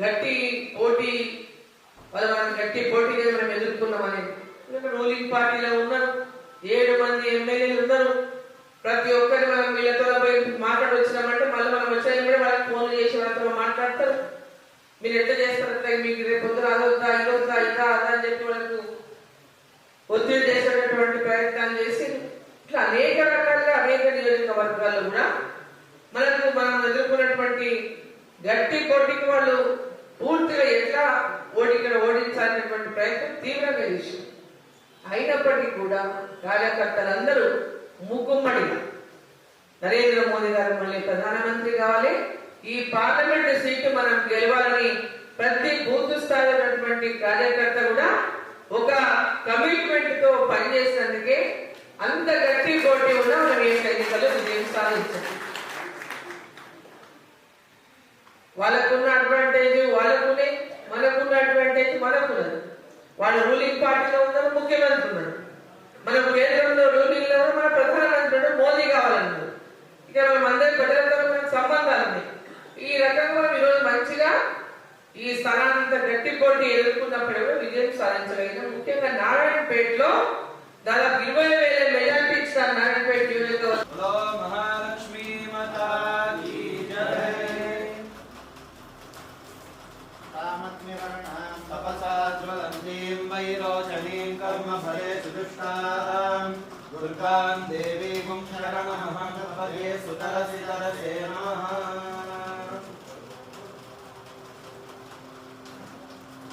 గట్టి పోటీ వాళ్ళు మనం గట్టి పోటీ మనం ఎదుర్కొన్నామని. రూలింగ్ పార్టీలో ఉన్నారు ఏడు మంది ఎమ్మెల్యేలు ఉన్నారు. ప్రతి ఒక్కరి మనం వీళ్ళతో పోయి మాట్లాడి వచ్చినామంటే మళ్ళీ మనం వచ్చాక కూడా వాళ్ళకి ఫోన్ చేసి వాళ్ళతో మాట్లాడతారు. మీరు ఎంత చేస్తారు మీకు రేపు పొద్దున అదొద్దా ఇదొద్దా ఇదా అదా అని చెప్పి వాళ్ళకు ఒత్తిడి చేసేటటువంటి ప్రయత్నాలు చేసి ఇట్లా అనేక రకాలుగా అనేక నియోజకవర్గాల్లో కూడా మనకు మనం ఎదుర్కొన్నటువంటి గట్టి పోటీకి వాళ్ళు పూర్తిగా ఎట్లా ఓడికి ఓడించాలనేటువంటి ప్రయత్నం తీవ్రంగా చేశారు. అయినప్పటికీ కూడా కార్యకర్తలందరూ ముక్కుమ్మడిగా నరేంద్ర మోదీ గారు మళ్ళీ ప్రధానమంత్రి కావాలి. ఈ పార్లమెంట్ సీటు మనం గెలవాలని ప్రతి బూత్ స్థాయినటువంటి కార్యకర్త కూడా ఒక కమిట్మెంట్తో పనిచేసినందుకే అంత గట్టి పోటీ ఉన్న మనం ఏ ఎన్నికలు విజయం సాధించాం వాళ్ళకున్న అడ్వాంటేజ్ వాళ్ళకునే మనకున్న అడ్వాంటేజ్ మనకున్నది. వాళ్ళు రూలింగ్ పార్టీలో ఉన్నారు ముఖ్యమంత్రి ఉన్నారు. మనం కేంద్రంలో రూలింగ్లో మన ప్రధానమంత్రి మోదీ కావాలన్నారు ఇక మనం అందరి ప్రజలతో మనకు సంబంధాలు ఉన్నాయి. ఈ రకంగా మనం ఈరోజు మంచిగా ఈ స్థానాన్ని గట్టి పోటీ ఎదుర్కొన్నప్పుడు విజయం సాధించగలిగిన ముఖ్యంగా నారాయణపేటలో దాదాపు ఇరవై तपसा ज्वलन्तीं वैरोचनीं कर्मफले सुदुष्टां। दुर्गां देवीं शरणमहं सुतरसि तरसे